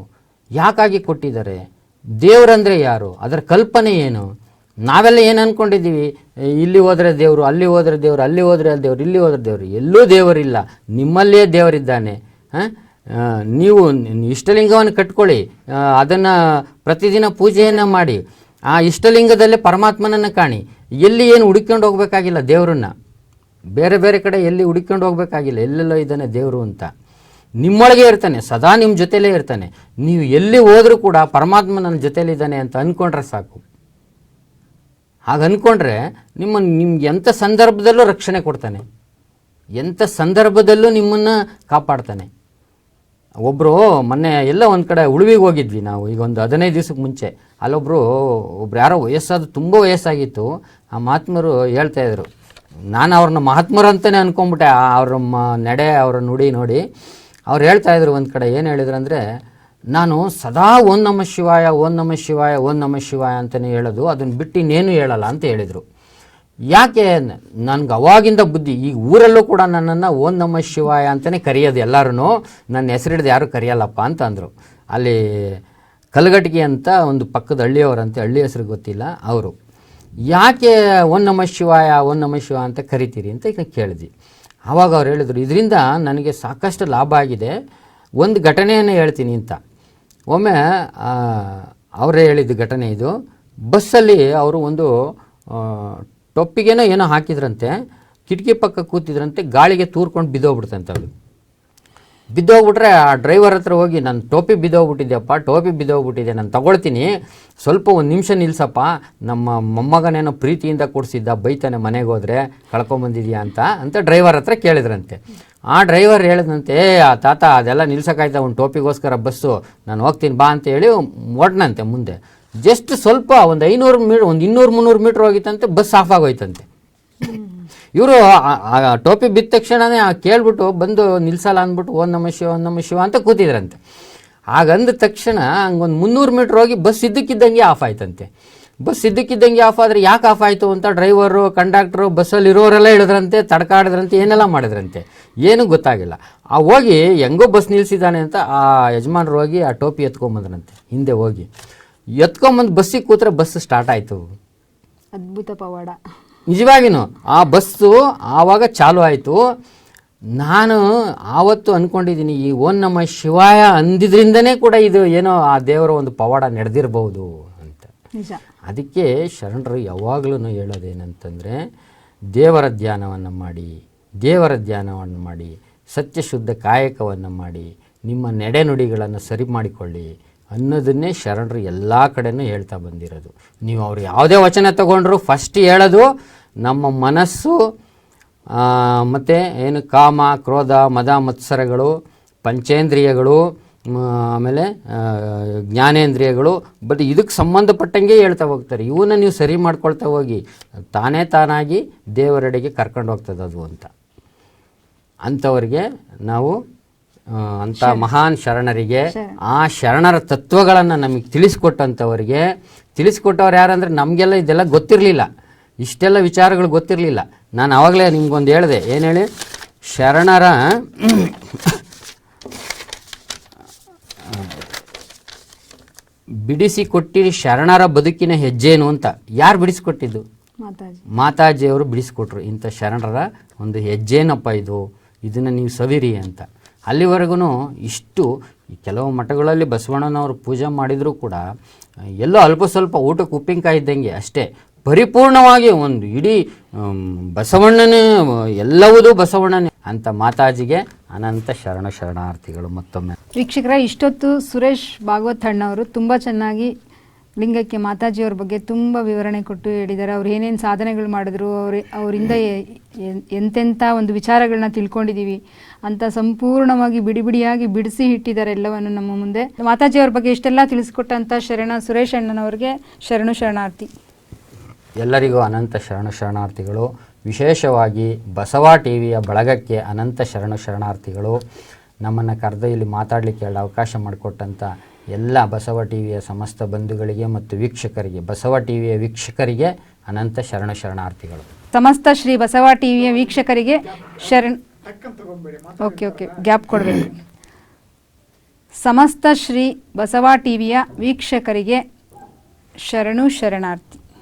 S1: ಯಾಕಾಗಿ ಕೊಟ್ಟಿದ್ದಾರೆ? ದೇವರಂದರೆ ಯಾರು? ಅದರ ಕಲ್ಪನೆ ಏನು? ನಾವೆಲ್ಲ ಏನು ಅಂದ್ಕೊಂಡಿದ್ದೀವಿ ಇಲ್ಲಿ ಹೋದರೆ ದೇವರು, ಅಲ್ಲಿ ಹೋದರೆ ದೇವರು, ಅಲ್ಲಿ ಹೋದರೆ ದೇವರು, ಇಲ್ಲಿ ಹೋದರೆ ದೇವರು. ಎಲ್ಲೂ ದೇವರಿಲ್ಲ. ನಿಮ್ಮಲ್ಲೇ ದೇವರಿದ್ದಾನೆ. ಹಾಂ? ನೀವು ಇಷ್ಟಲಿಂಗವನ್ನು ಕಟ್ಕೊಳ್ಳಿ. ಅದನ್ನು ಪ್ರತಿದಿನ ಪೂಜೆಯನ್ನು ಮಾಡಿ. ಆ ಇಷ್ಟಲಿಂಗದಲ್ಲೇ ಪರಮಾತ್ಮನನ್ನು ಕಾಣಿ. ಎಲ್ಲಿ ಏನು ಹುಡುಕೊಂಡು ಹೋಗಬೇಕಾಗಿಲ್ಲ ದೇವರನ್ನ. ಬೇರೆ ಬೇರೆ ಕಡೆ ಎಲ್ಲಿ ಹುಡುಕೊಂಡು ಹೋಗಬೇಕಾಗಿಲ್ಲ. ಎಲ್ಲೆಲ್ಲೋ ಇದ್ದಾನೆ ದೇವರು ಅಂತ. ನಿಮ್ಮೊಳಗೆ ಇರ್ತಾನೆ, ಸದಾ ನಿಮ್ಮ ಜೊತೆಲೇ ಇರ್ತಾನೆ. ನೀವು ಎಲ್ಲಿ ಹೋದರೂ ಕೂಡ ಪರಮಾತ್ಮ ನನ್ನ ಜೊತೆಲಿದ್ದಾನೆ ಅಂತ ಅಂದ್ಕೊಂಡ್ರೆ ಸಾಕು. ಹಾಗೆ ಅಂದ್ಕೊಂಡ್ರೆ ನಿಮ್ಮ ನಿಮ್ಗೆ ಎಂಥ ಸಂದರ್ಭದಲ್ಲೂ ರಕ್ಷಣೆ ಕೊಡ್ತಾನೆ. ಎಂಥ ಸಂದರ್ಭದಲ್ಲೂ ನಿಮ್ಮನ್ನು ಕಾಪಾಡ್ತಾನೆ. ಒಬ್ಬರು ಮೊನ್ನೆ ಎಲ್ಲ ಒಂದು ಕಡೆ ಉಳುವಿಗೆ ಹೋಗಿದ್ವಿ ನಾವು, ಈಗ ಒಂದು ಹದಿನೈದು ದಿವಸಕ್ಕೆ ಮುಂಚೆ. ಅಲ್ಲೊಬ್ಬರು ಒಬ್ರು ಯಾರೋ ವಯಸ್ಸಾದ, ತುಂಬ ವಯಸ್ಸಾಗಿತ್ತು. ಆ ಮಹಾತ್ಮರು ಹೇಳ್ತಾ ಇದ್ರು, ನಾನು ಅವ್ರನ್ನ ಮಹಾತ್ಮರು ಅಂತಲೇ ಅಂದ್ಕೊಂಬಿಟ್ಟೆ ಅವ್ರ ಮ, ನಡೆ, ಅವರ ನುಡಿ ನೋಡಿ. ಅವ್ರು ಹೇಳ್ತಾ ಇದ್ರು ಒಂದು ಕಡೆ, ಏನು ಹೇಳಿದ್ರು ಅಂದರೆ, ನಾನು ಸದಾ ಓಂ ನಮ ಶಿವಾಯ, ಓಂ ನಮ ಶಿವಾಯ, ಓಂ ನಮ ಶಿವಾಯ ಅಂತಲೇ ಹೇಳೋದು, ಅದನ್ನು ಬಿಟ್ಟು ಇನ್ನೇನು ಹೇಳಲ್ಲ ಅಂತ ಹೇಳಿದರು. ಯಾಕೆ ನನಗೆ ಅವಾಗಿಂದ ಬುದ್ಧಿ ಈಗ ಊರಲ್ಲೂ ಕೂಡ ನನ್ನನ್ನು ಓಂ ನಮ ಶಿವಾಯ ಅಂತಲೇ ಕರೆಯೋದು ಎಲ್ಲರೂ ನನ್ನ ಹೆಸರಿಡ್ದು ಯಾರೂ ಕರೆಯಲ್ಲಪ್ಪ ಅಂತ ಅಂದರು. ಅಲ್ಲಿ ಕಲ್ಗಟ್ಟಿಗೆ ಅಂತ ಒಂದು ಪಕ್ಕದ ಹಳ್ಳಿಯವರಂತೆ ಹಳ್ಳಿ ಹೆಸರು ಗೊತ್ತಿಲ್ಲ, ಅವರು. ಯಾಕೆ ಓಂ ನಮ ಶಿವಾಯ, ಓಂ ನಮ ಶಿವ ಅಂತ ಕರಿತೀರಿ ಅಂತ ಈಗ ಕೇಳಿದ್ವಿ. ಆವಾಗ ಅವ್ರು ಹೇಳಿದ್ರು, ಇದರಿಂದ ನನಗೆ ಸಾಕಷ್ಟು ಲಾಭ ಆಗಿದೆ. ಒಂದು ಘಟನೆಯನ್ನು ಹೇಳ್ತೀನಿ ಅಂತ. ಒಮ್ಮೆ ಅವರೇ ಹೇಳಿದ್ದು ಘಟನೆ ಇದು. ಬಸ್ಸಲ್ಲಿ ಅವರು ಒಂದು ಟೊಪ್ಪಿಗೇನೋ ಏನೋ ಹಾಕಿದ್ರಂತೆ, ಕಿಟಕಿ ಪಕ್ಕ ಕೂತಿದ್ರಂತೆ, ಗಾಳಿಗೆ ತೂರ್ಕೊಂಡು ಬಿದ್ದೋಗ್ಬಿಡ್ತಂತೆ ಅವ್ರು. ಬಿದ್ದೋಗ್ಬಿಟ್ರೆ ಆ ಡ್ರೈವರ್ ಹತ್ರ ಹೋಗಿ ನನ್ನ ಟೋಪಿ ಬಿದ್ದೋಗ್ಬಿಟ್ಟಿದ್ಯಪ್ಪ, ಟೋಪಿ ಬಿದ್ದೋಗ್ಬಿಟ್ಟಿದೆ, ನಾನು ತಗೊಳ್ತೀನಿ. ಸ್ವಲ್ಪ ಒಂದು ನಿಮಿಷ ನಿಲ್ಸಪ್ಪ. ನಮ್ಮ ಮೊಮ್ಮಗನೇನೋ ಪ್ರೀತಿಯಿಂದ ಕೊಡಿಸಿದ್ದ ಬೈತಾನೆ ಮನೆಗೆ ಹೋದರೆ ಕಳ್ಕೊಂಬಂದಿದ್ಯಾ ಅಂತ ಅಂತ ಡ್ರೈವರ್ ಹತ್ರ ಕೇಳಿದ್ರಂತೆ. ಆ ಡ್ರೈವರ್ ಹೇಳಿದಂತೆ ಆ ತಾತ, ಅದೆಲ್ಲ ನಿಲ್ಸೋಕ್ಕಾಯ್ತಾ ಒಂದು ಟೋಪಿಗೋಸ್ಕರ ಬಸ್ಸು? ನಾನು ಹೋಗ್ತೀನಿ, ಬಾ, ಅಂತ ಹೇಳಿ ಮುಂದೆ. ಜಸ್ಟ್ ಸ್ವಲ್ಪ ಒಂದು ಐನೂರು ಮೀ, ಒಂದು ಇನ್ನೂರು ಮುನ್ನೂರು ಮೀಟ್ರ್ ಹೋಗಿತ್ತಂತೆ, ಬಸ್ ಆಫ್ ಆಗೋಯ್ತಂತೆ. ಇವರು ಟೋಪಿ ಬಿದ್ದ ತಕ್ಷಣನೇ ಕೇಳ್ಬಿಟ್ಟು ಬಂದು ನಿಲ್ಸಲ್ಲ ಅಂದ್ಬಿಟ್ಟು, ಓ ನಮ ಶಿವ ನಮ್ಮ ನಮ ಶಿವ ಅಂತ ಕೂತಿದ್ರಂತೆ. ಹಾಗಂದ ತಕ್ಷಣ ಹಂಗೊಂದು ಮುನ್ನೂರು ಮೀಟ್ರ್ ಹೋಗಿ ಬಸ್ ಇದ್ದಕ್ಕಿದ್ದಂಗೆ ಆಫ್ ಆಯ್ತಂತೆ. ಬಸ್ ಇದ್ದಕ್ಕಿದ್ದಂಗೆ ಆಫ್ ಆದರೆ ಯಾಕೆ ಆಫ್ ಆಯಿತು ಅಂತ ಡ್ರೈವರು, ಕಂಡಕ್ಟ್ರು, ಬಸ್ಸಲ್ಲಿ ಇರೋರೆಲ್ಲ ಹೇಳಿದ್ರಂತೆ, ತಡ್ಕಾಡಿದ್ರಂತೆ, ಏನೆಲ್ಲ ಮಾಡಿದ್ರಂತೆ. ಏನೂ ಗೊತ್ತಾಗಿಲ್ಲ. ಆ ಹೋಗಿ ಹೆಂಗೋ ಬಸ್ ನಿಲ್ಸಿದ್ದಾನೆ ಅಂತ ಆ ಯಜಮಾನ್ರು ಹೋಗಿ ಆ ಟೋಪಿ ಎತ್ಕೊಂಬಂದ್ರಂತೆ. ಹಿಂದೆ ಹೋಗಿ. ಎತ್ಕೊಂಬಂದು ಬಸ್ಸಿಗೆ ಕೂತ್ರೆ ಬಸ್ ಸ್ಟಾರ್ಟ್ ಆಯಿತು.
S2: ಅದ್ಭುತ ಪವಾಡ.
S1: ನಿಜವಾಗಿನೂ ಆ ಬಸ್ಸು ಆವಾಗ ಚಾಲು ಆಯಿತು. ನಾನು ಆವತ್ತು ಅಂದ್ಕೊಂಡಿದ್ದೀನಿ ಈ ಓನ್ ನಮ್ಮ ಶಿವಾಯ ಅಂದಿದ್ರಿಂದನೇ ಕೂಡ ಇದು ಏನೋ ಆ ದೇವರ ಒಂದು ಪವಾಡ ನಡೆದಿರಬಹುದು ಅಂತ. ಅದಕ್ಕೆ ಶರಣರು ಯಾವಾಗಲೂ ಹೇಳೋದೇನಂತಂದರೆ ದೇವರ ಧ್ಯಾನವನ್ನು ಮಾಡಿ ದೇವರ ಧ್ಯಾನವನ್ನು ಮಾಡಿ ಸತ್ಯಶುದ್ಧ ಕಾಯಕವನ್ನು ಮಾಡಿ ನಿಮ್ಮ ನೆಡೆನುಡಿಗಳನ್ನು ಸರಿ ಮಾಡಿಕೊಳ್ಳಿ ಅನ್ನೋದನ್ನೇ ಶರಣರು ಎಲ್ಲ ಕಡೆನೂ ಹೇಳ್ತಾ ಬಂದಿರೋದು. ನೀವು ಅವ್ರು ಯಾವುದೇ ವಚನ ತಗೊಂಡ್ರು ಫಸ್ಟ್ ಹೇಳೋದು ನಮ್ಮ ಮನಸ್ಸು ಮತ್ತು ಏನು ಕಾಮ ಕ್ರೋಧ ಮದ ಮತ್ಸರಗಳು ಪಂಚೇಂದ್ರಿಯಗಳು ಆಮೇಲೆ ಜ್ಞಾನೇಂದ್ರಿಯಗಳು ಬಟ್ ಇದಕ್ಕೆ ಸಂಬಂಧಪಟ್ಟಂಗೆ ಹೇಳ್ತಾ ಹೋಗ್ತಾರೆ. ಇವನ್ನ ನೀವು ಸರಿ ಮಾಡ್ಕೊಳ್ತಾ ಹೋಗಿ ತಾನೇ ತಾನಾಗಿ ದೇವರೆಡೆಗೆ ಕರ್ಕೊಂಡು ಹೋಗ್ತದೆ ಅದು ಅಂತ. ಅಂಥವ್ರಿಗೆ ನಾವು ಅಂಥ ಮಹಾನ್ ಶರಣರಿಗೆ ಆ ಶರಣರ ತತ್ವಗಳನ್ನು ನಮಗೆ ತಿಳಿಸ್ಕೊಟ್ಟಂಥವರಿಗೆ ತಿಳಿಸ್ಕೊಟ್ಟವ್ರು ಯಾರಂದ್ರೆ ನಮಗೆಲ್ಲ ಇದೆಲ್ಲ ಗೊತ್ತಿರಲಿಲ್ಲ. ಇಷ್ಟೆಲ್ಲ ವಿಚಾರಗಳು ಗೊತ್ತಿರಲಿಲ್ಲ. ನಾನು ಆವಾಗಲೇ ನಿಮ್ಗೊಂದು ಹೇಳಿದೆ. ಏನು ಹೇಳಿ? ಶರಣರ ಬಿಡಿಸಿಕೊಟ್ಟಿರಿ ಶರಣರ ಬದುಕಿನ ಹೆಜ್ಜೇನು ಅಂತ. ಯಾರು ಬಿಡಿಸಿಕೊಟ್ಟಿದ್ದು?
S2: ಮಾತಾಜಿ.
S1: ಮಾತಾಜಿಯವರು ಬಿಡಿಸಿಕೊಟ್ರು. ಇಂಥ ಶರಣರ ಒಂದು ಹೆಜ್ಜೇನಪ್ಪ ಇದು. ಇದನ್ನು ನೀವು ಸವಿರಿ ಅಂತ. ಅಲ್ಲಿವರೆಗೂ ಇಷ್ಟು ಕೆಲವು ಮಠಗಳಲ್ಲಿ ಬಸವಣ್ಣನವರು ಪೂಜೆ ಮಾಡಿದರೂ ಕೂಡ ಎಲ್ಲೋ ಅಲ್ಪ ಸ್ವಲ್ಪ ಊಟಕ್ಕೆ ಉಪ್ಪಿನಕಾಯಿ ಇದ್ದಂಗೆ ಅಷ್ಟೇ. ಪರಿಪೂರ್ಣವಾಗಿ ಒಂದು ಇಡೀ ಬಸವಣ್ಣನೇ, ಎಲ್ಲವುದೂ ಬಸವಣ್ಣನೇ ಅಂತ ಮಾತಾಜಿಗೆ ಅನಂತ ಶರಣ ಶರಣಾರ್ಥಿಗಳು ಮತ್ತೊಮ್ಮೆ.
S2: ವೀಕ್ಷಕರ, ಇಷ್ಟೊತ್ತು ಸುರೇಶ್ ಭಾಗವತ್ ಅಣ್ಣವರು ತುಂಬ ಚೆನ್ನಾಗಿ ಲಿಂಗಕ್ಕೆ ಮಾತಾಜಿಯವ್ರ ಬಗ್ಗೆ ತುಂಬ ವಿವರಣೆ ಕೊಟ್ಟು ಹೇಳಿದ್ದಾರೆ. ಅವ್ರು ಏನೇನು ಸಾಧನೆಗಳು ಮಾಡಿದ್ರು, ಅವ್ರ, ಅವರಿಂದ ಎಂತೆಂಥ ಒಂದು ವಿಚಾರಗಳನ್ನ ತಿಳ್ಕೊಂಡಿದ್ದೀವಿ ಅಂತ ಸಂಪೂರ್ಣವಾಗಿ ಬಿಡಿ ಬಿಡಿಯಾಗಿ ಬಿಡಿಸಿ ಇಟ್ಟಿದ್ದಾರೆ ಎಲ್ಲವನ್ನು ನಮ್ಮ ಮುಂದೆ. ಮಾತಾಜಿಯವ್ರ ಬಗ್ಗೆ ಇಷ್ಟೆಲ್ಲ ತಿಳಿಸ್ಕೊಟ್ಟಂಥ ಶರಣ, ಸುರೇಶ್ ಅಣ್ಣನವ್ರಿಗೆ ಶರಣು ಶರಣಾರ್ಥಿ.
S1: ಎಲ್ಲರಿಗೂ ಅನಂತ ಶರಣ ಶರಣಾರ್ಥಿಗಳು. ವಿಶೇಷವಾಗಿ ಬಸವ ಟಿ ವಿಯ ಬಳಗಕ್ಕೆ ಅನಂತ ಶರಣ ಶರಣಾರ್ಥಿಗಳು. ನಮ್ಮನ್ನು ಕರೆದು ಮಾತಾಡಲಿಕ್ಕೆ ಎರಡು ಅವಕಾಶ ಮಾಡಿಕೊಟ್ಟಂಥ ಎಲ್ಲ ಬಸವ ಟಿ ವಿಯ ಸಮಸ್ತ ಬಂಧುಗಳಿಗೆ ಮತ್ತು ವೀಕ್ಷಕರಿಗೆ, ಬಸವ ಟಿ ವಿಯ ವೀಕ್ಷಕರಿಗೆ ಅನಂತ ಶರಣ ಶರಣಾರ್ಥಿಗಳು.
S2: ಸಮಸ್ತ ಶ್ರೀ ಬಸವ ಟಿವಿಯ ವೀಕ್ಷಕರಿಗೆ ಶರಣ ಓಕೆ ಓಕೆ, ಗ್ಯಾಪ್ ಕೊಡಬೇಕು. ಸಮಸ್ತ ಶ್ರೀ ಬಸವ ಟಿವಿಯ ವೀಕ್ಷಕರಿಗೆ ಶರಣು ಶರಣಾರ್ಥಿ